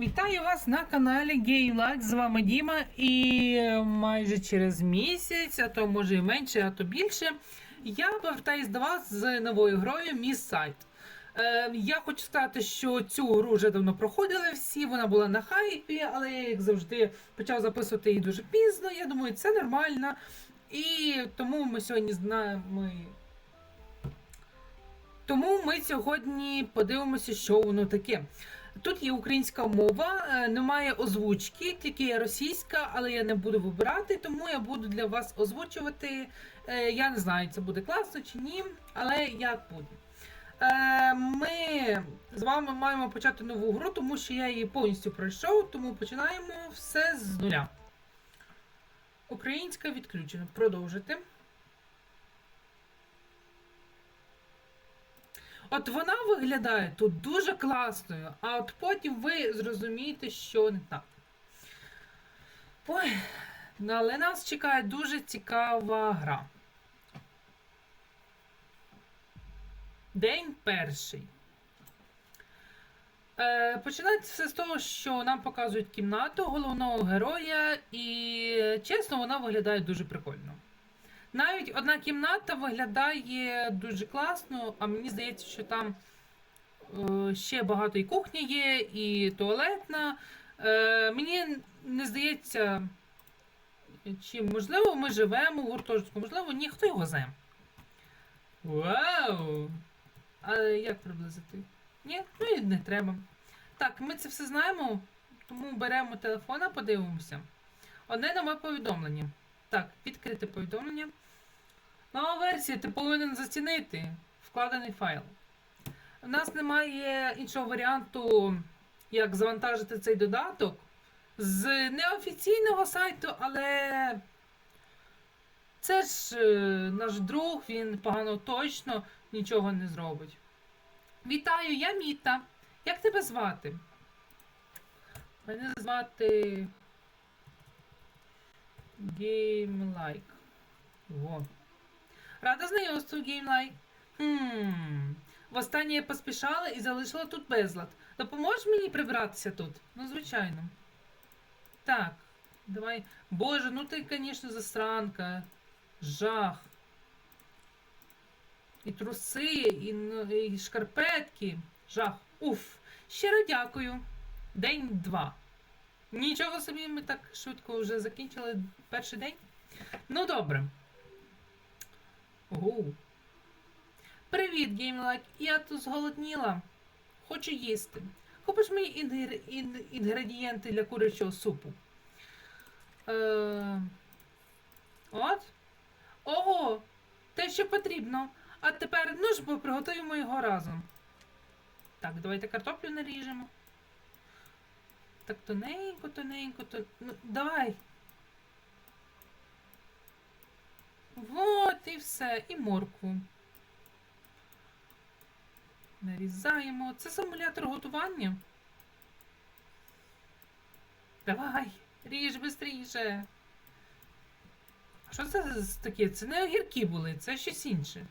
Вітаю вас на каналі GameLike, з вами Діма. І майже через місяць, а то може і менше, а то більше, я повертаюсь до вас з новою грою Miss Sight. Е, я хочу сказати, що цю гру вже давно проходили всі, вона була на хайпі, але я, як завжди, почав записувати її дуже пізно. Я думаю, це нормально. І тому ми сьогодні знаємо. Тому ми сьогодні подивимося, що воно таке. Тут є українська мова, е, немає озвучки, тільки є російська, але я не буду вибирати, тому я буду для вас озвучувати. Е, Я не знаю, це буде класно чи ні, але як буде. Е, Ми з вами маємо почати нову гру, тому що я її повністю пройшов, тому починаємо все з нуля. Українська відключена. Продовжити. От вона виглядає тут дуже класною, а от потім ви зрозумієте, що не так. Ой, ну, але нас чекає дуже цікава гра. День перший. Е, починається все з того, що нам показують кімнату головного героя, і чесно, вона виглядає дуже прикольно. Навіть одна кімната виглядає дуже класно, а мені здається, що там е, ще багато і кухня є, і туалетна. Е, мені не здається, чи можливо ми живемо в гуртожитку, можливо, ні, хто його знає. Вау! А як приблизити? Ні, ну і не треба. Так, ми це все знаємо, тому беремо телефона, подивимося. Одне нове повідомлення. Так, відкрити повідомлення. Нова версія, ти повинен зацінити вкладений файл. У нас немає іншого варіанту, як завантажити цей додаток з неофіційного сайту, але це ж е, наш друг, він погано точно нічого не зробить. Вітаю, я Міта. Як тебе звати? Мене звати. GameLike. Во. Рада знайомству, GameLike. Хм. Востаннє я поспішала і залишила тут безлад. Допоможеш мені прибратися тут? Ну, звичайно. Так, давай. Боже, ну ти, звісно, засранка. Жах. І труси, і, ну, і шкарпетки. Жах. Уф. Щиро дякую. День два. Нічого собі ми так швидко вже закінчили перший день. Ну добре. Ого. Привіт, геймлайк. Я тут зголодніла. Хочу їсти. Купиш мені інгр... інгредієнти для курячого супу. Е... От. Ого! Те, що потрібно. А тепер, ну ж, бо приготуємо його разом. Так, давайте картоплю наріжемо. Так тоненько, тоненько, то. Ну, давай. Вот і все. І моркву. Нарізаємо. Це симулятор готування. Давай, ріж швидше. Що це таке? Це не огірки були, це щось інше.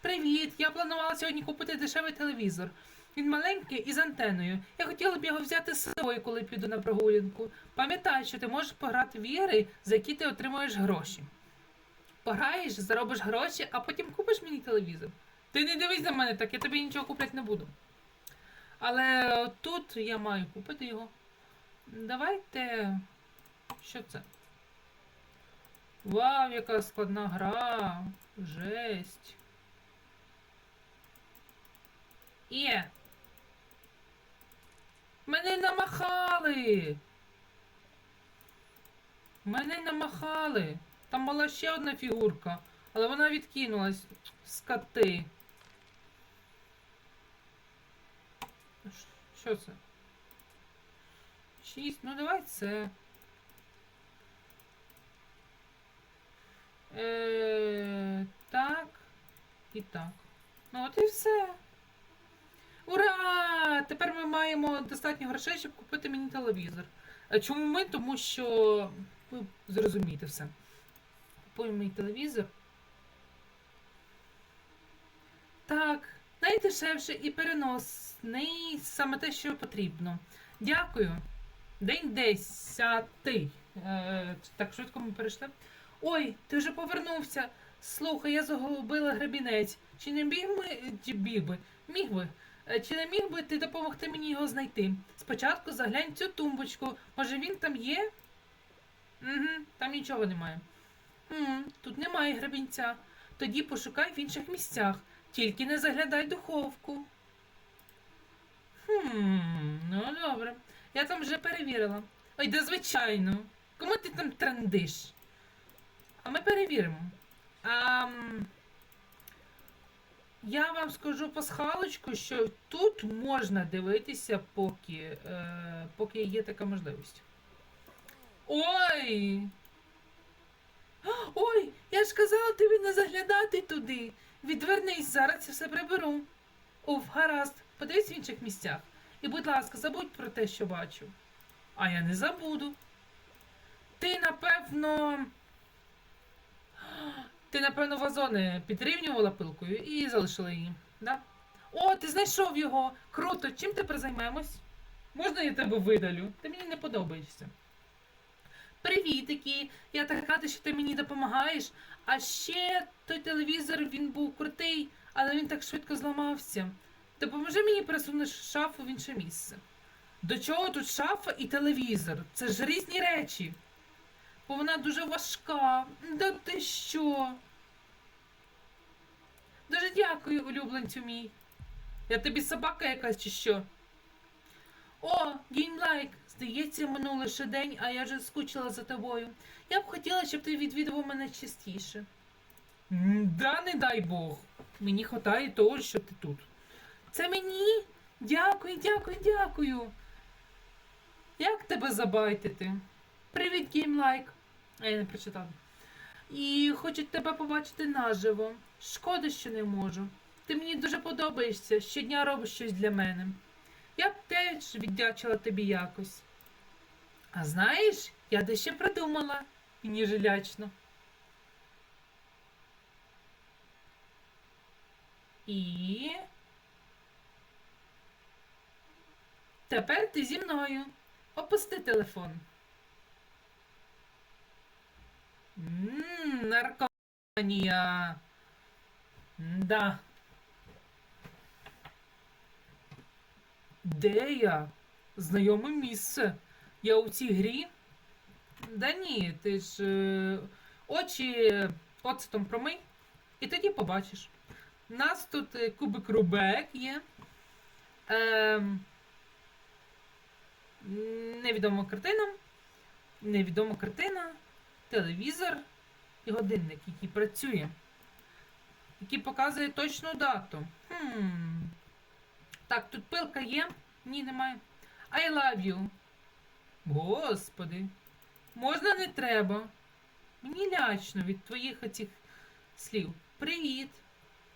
Привіт! Я планувала сьогодні купити дешевий телевізор. Він маленький і з антеною. Я хотіла б його взяти з собою, коли піду на прогулянку. Пам'ятай, що ти можеш пограти в ігри, за які ти отримуєш гроші. Пограєш, заробиш гроші, а потім купиш мені телевізор. Ти не дивись на мене так, я тобі нічого купляти не буду. Але тут я маю купити його. Давайте. Що це? Вау, яка складна гра. Жесть. Є. Мене намахали. Мене намахали. Там була ще одна фігурка, але вона відкинулась. Скоти. Що це? Шість. Ну давай це. Е, так. І так. Ну от і все. Ура! Тепер ми маємо достатньо грошей, щоб купити мені телевізор. Чому ми? Тому що ви зрозумієте все. Купуємо телевізор. Так, найдешевше і переносний саме те, що потрібно. Дякую. День десятий. Е, так швидко ми перейшли. Ой, ти вже повернувся. Слухай, я загубила гребінець. Чи не міг чи біг би? Міг би. Е, Чи не міг би ти допомогти мені його знайти? Спочатку заглянь цю тумбочку. Може він там є? Угу, там нічого немає. Хм, тут немає гребінця. Тоді пошукай в інших місцях. Тільки не заглядай духовку. Хм, ну добре. Я там вже перевірила. Ой, да звичайно. Кому ти там трендиш? А ми перевіримо. А, я вам скажу пасхалочку, що тут можна дивитися, поки, е, поки є така можливість. Ой! Ой, я ж казала тобі не заглядати туди. Відвернись, зараз я все приберу. Уф, гаразд, подивись в інших місцях. І, будь ласка, забудь про те, що бачу. А я не забуду. Ти, напевно. Ти, напевно, вазони підрівнювала пилкою і залишила її. Да? О, ти знайшов його! Круто! Чим тепер займемось? Можна я тебе видалю? Ти мені не подобаєшся. Привітики! Я так рада, що ти мені допомагаєш. А ще той телевізор він був крутий, але він так швидко зламався. Допоможи мені пересунути шафу в інше місце. До чого тут шафа і телевізор? Це ж різні речі. Бо вона дуже важка. Да ти що? Дуже дякую, улюбленцю мій. Я тобі собака якась чи що? О, геймлайк! Здається, минув лише день, а я вже скучила за тобою. Я б хотіла, щоб ти відвідував мене частіше. Да, не дай Бог. Мені хватає того, що ти тут. Це мені? Дякую, дякую, дякую. Як тебе забайтити? Привіт, геймлайк. А я не прочитала. І хочу тебе побачити наживо. Шкода, що не можу. Ти мені дуже подобаєшся, щодня робиш щось для мене. Я б теж віддячила тобі якось. А знаєш, я дещо придумала. Мені жилячно. І. Тепер ти зі мною. Опусти телефон. Ммм, наркоманія. Да. Де я? Знайоме місце. Я у цій грі? Да ні, ти ж е, очі оцетом промий, і тоді побачиш. У нас тут е, кубик Рубек є. Ем, невідома картина. Невідома картина, телевізор і годинник, який працює. Який показує точну дату. Хм. Так, тут пилка є? Ні, немає. I love you. Господи. Можна не треба. Мені лячно від твоїх оцих слів. Привіт.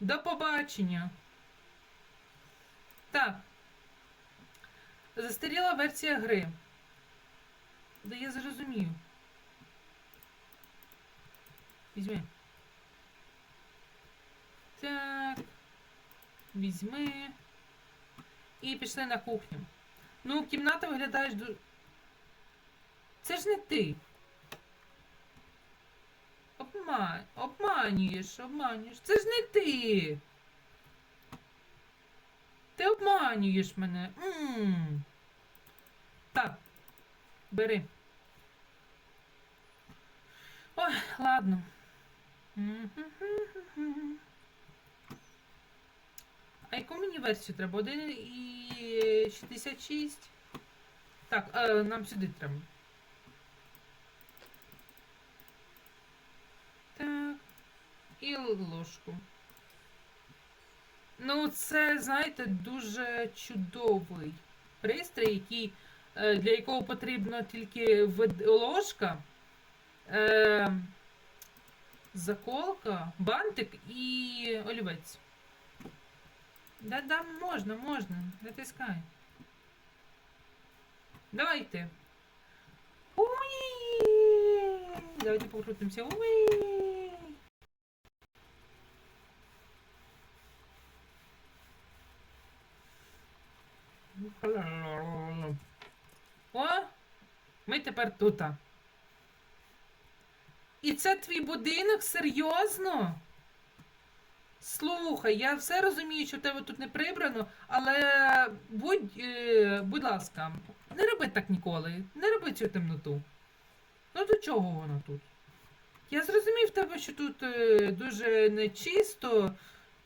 До побачення. Так. Застаріла версія гри. Да я зрозумів. Візьми. Так. Візьми. І пішли на кухню. Ну, кімната виглядаєш дуже. Це ж не ти. Обман... Обманюєш, обманюєш. Це ж не ти. Ти обманюєш мене. м Так. Бери. Ой, ладно. А яку мені версію треба? 1,66. Так, е, нам сюди треба. Так. І ложку. Ну, це, знаєте, дуже чудовий пристрій, який, е, для якого потрібно тільки ложка, е, заколка, бантик і олівець. Да-да, можна, можна. Натискай. Давайте. Уи! Давайте покрутимося. Уи! Ми тепер тут. І це твій будинок? Серйозно? Слухай, я все розумію, що в тебе тут не прибрано, але будь, е, будь ласка, не роби так ніколи. Не роби цю темноту. Ну до чого воно тут? Я зрозумів тебе, що тут е, дуже нечисто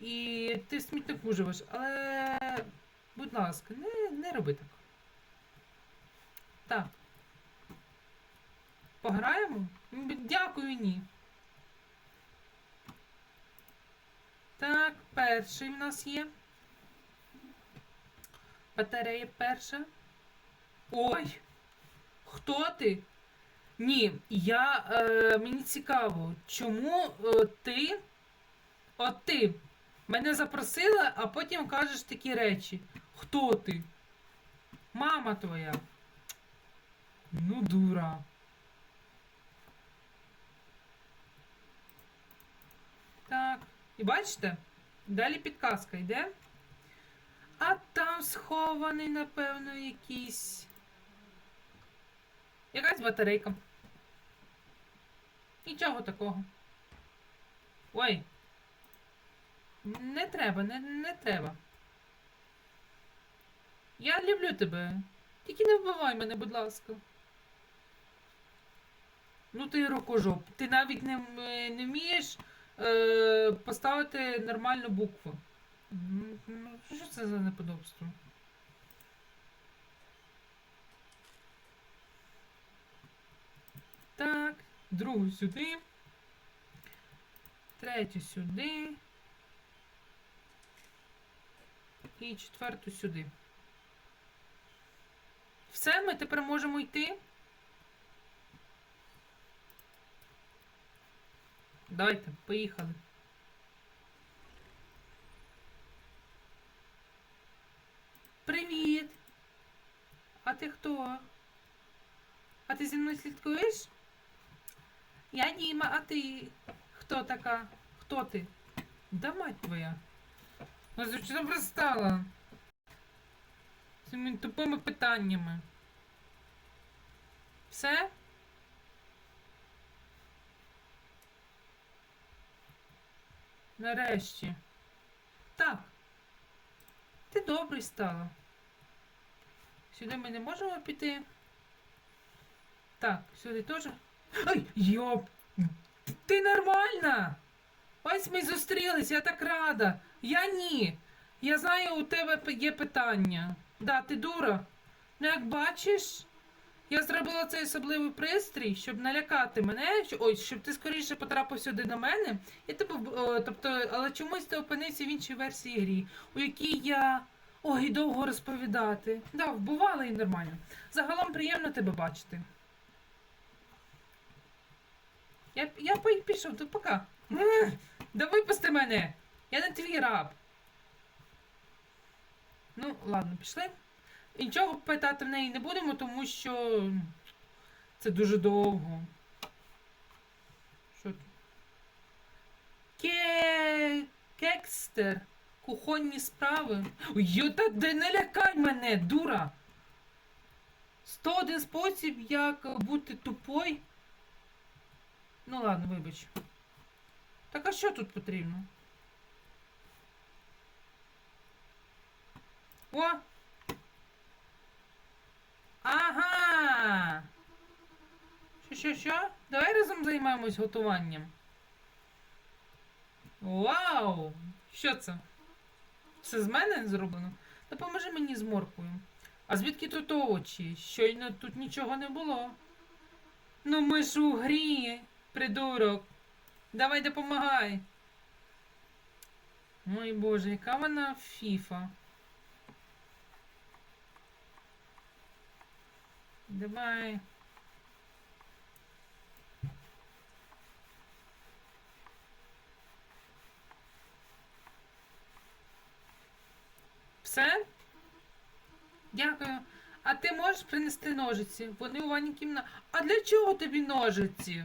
і ти в смітнику живеш, але, будь ласка, не, не роби так. Так. Пограємо? Дякую, ні. Так, перший в нас є. Батарея перша. Ой! Хто ти? Ні, я. Е, мені цікаво, чому е, ти. От ти мене запросила, а потім кажеш такі речі. Хто ти? Мама твоя. Ну, дура. Так. І бачите? Далі підказка йде. А там схований, напевно, якийсь. Якась батарейка. Нічого такого. Ой. Не треба, не, не треба. Я люблю тебе. Тільки не вбивай мене, будь ласка. Ну ти рукожоп. Ти навіть не, не вмієш е, поставити нормальну букву. Ну, що це за неподобство? Так, другу сюди. Третю сюди. І четверту сюди. Все, ми тепер можемо йти. Давайте, поїхали. Привіт! А ти хто? А ти зі мною слідкуєш? Я Діма, а ти хто така? Хто ти? Да мать твоя. Ну за що пристала? Цими тупими питаннями. Все? Нарешті. Так. Ти добрий стала. Сюди ми не можемо піти. Так, сюди теж. Ай, йоп! Ти нормальна! Ось ми зустрілись, я так рада. Я ні. Я знаю, у тебе є питання. Да, ти дура. Ну, як бачиш, я зробила цей особливий пристрій, щоб налякати мене, ой, щоб ти скоріше потрапив сюди до мене. І тебе, о, тобто, але чомусь ти опинився в іншій версії грі, у якій я. Ой, довго розповідати. Да, вбувала і нормально. Загалом приємно тебе бачити. Я, я пішов, то пока. Да випусти мене! Я не твій раб. Ну, ладно, пішли. І Нічого питати в неї не будемо, тому що це дуже довго. Що тут? Ке... Кекстер. Кухонні справи. Ой, йо, де не лякай мене, дура! 101 спосіб, як бути тупой. Ну ладно, вибач. Так а що тут потрібно? О! Ага! Що, що, що? Давай разом займаємось готуванням. Вау! Що це? Все з мене зроблено? Допоможи мені з морквою. А звідки тут овочі? Щойно тут нічого не було. Ну ми ж у грі, придурок. Давай допомагай. Ой боже, яка вона фіфа. Давай. Все? Дякую. А ти можеш принести ножиці? Вони у ванні кімна. А для чого тобі ножиці?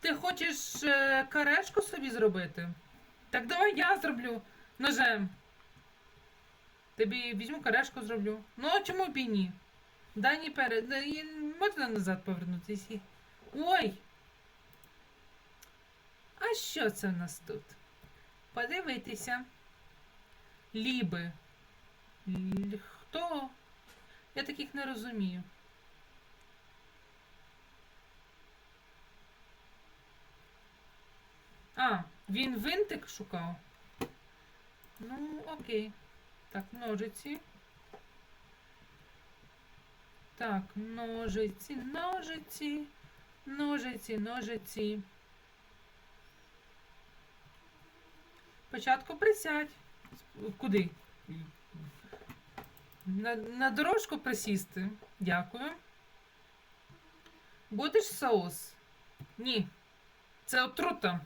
Ти хочеш е, карешку собі зробити? Так давай я зроблю ножем. Тобі візьму карешку зроблю. Ну, а чому б і ні? Дані перед. Можна назад повернутися? Ой! А що це в нас тут? Подивитися. Ліби. Хто? Я таких не розумію. А, він винтик шукав. Ну, окей. Так, ножиці. Так, ножиці, ножиці, ножиці, ножиці. Спочатку присядь. Куди? На, на дорожку присісти. Дякую. Будеш соус? Ні. Це отрута.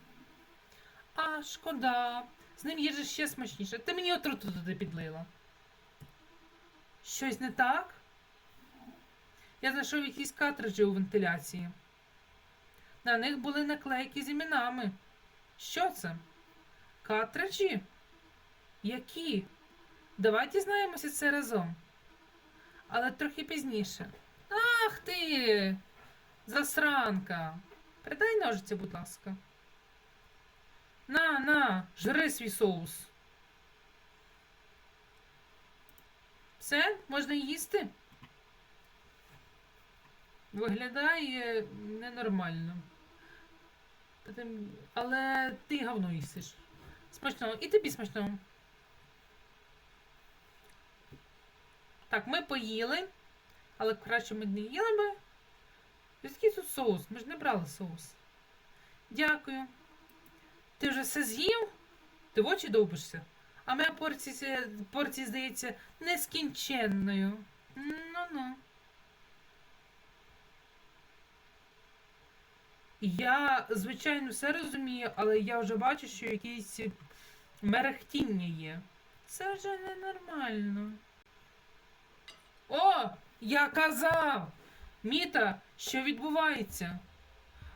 А, шкода. З ним їжа ще смачніше. Ти мені отруту туди підлила. Щось не так? Я знайшов якісь картриджі у вентиляції. На них були наклейки з іменами. Що це? Картриджі? Які? Давай дізнаємося це разом. Але трохи пізніше. Ах ти! Засранка! Придай ножиці, будь ласка. На, на, жри свій соус. Все, можна їсти? Виглядає ненормально. Але ти говно їсиш. Смачного. І тобі смачного. Так, ми поїли, але краще ми не їли би. Який тут соус? Ми ж не брали соус. Дякую. Ти вже все з'їв? Ти в очі довбишся? А моя порція, порція здається, нескінченною. Ну-ну. Я, звичайно, все розумію, але я вже бачу, що якісь мерехтіння є. Це вже ненормально. О! Я казав! Міта, що відбувається?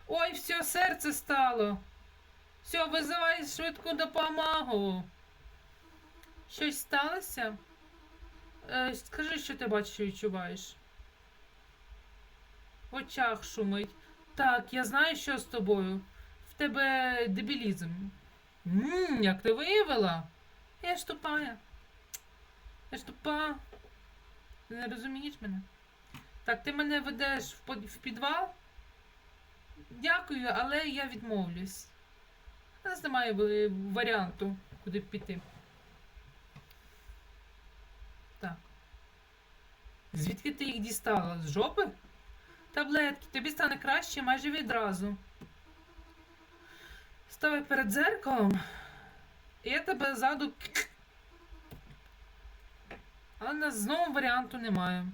Ой, все, серце стало. Все, визивай швидку допомогу. Щось сталося? Е, скажи, що ти бачиш і відчуваєш. В очах шумить. Так, я знаю, що з тобою. В тебе дебілізм. Ммм, як ти виявила? Я ж тупая. Я ж тупа. Ти не розумієш мене? Так, ти мене ведеш в, підвал? Дякую, але я відмовлюсь. У нас немає варіанту, куди піти. Так. Звідки ти їх дістала? З жопи? Таблетки, тобі стане краще майже відразу. Ставай перед дзеркалом. І я тебе ззаду. Але нас знову варіанту немає.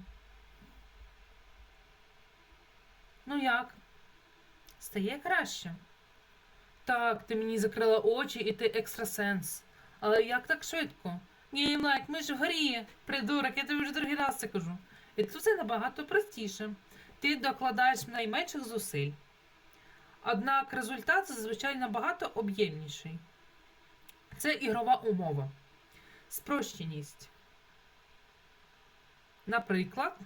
Ну як? Стає краще. Так, ти мені закрила очі і ти екстрасенс. Але як так швидко? Ні, Лайк, ми ж в грі, придурок, я тобі вже другий раз це кажу. І тут це набагато простіше. Ти докладаєш найменших зусиль. Однак результат зазвичай набагато об'ємніший. Це ігрова умова. Спрощеність. Наприклад,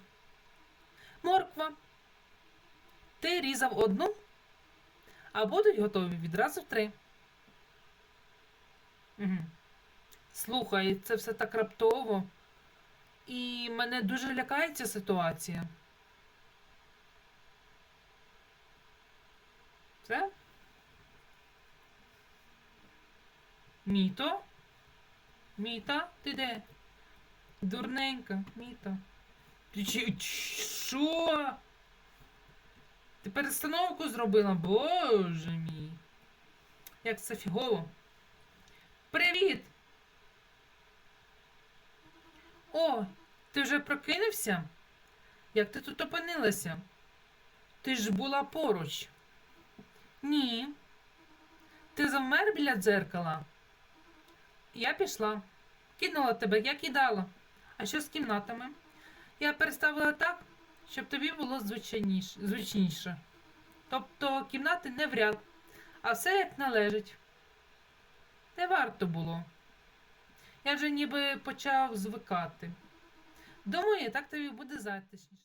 морква. Ти різав одну, а будуть готові відразу три. Угу. Слухай, це все так раптово. І мене дуже лякає ця ситуація. Все? Міто? Міта? Ти де? Дурненька, Міта. Що? Ти перестановку зробила? Боже мій. Як це фігово. Привіт! О, ти вже прокинувся? Як ти тут опинилася? Ти ж була поруч. Ні. Ти завмер біля дзеркала? Я пішла. Кинула тебе, я кидала. А що з кімнатами? Я переставила так, щоб тобі було звичніше. Тобто кімнати не в ряд, а все як належить. Не варто було. Я вже ніби почав звикати. Думаю, так тобі буде затишніше.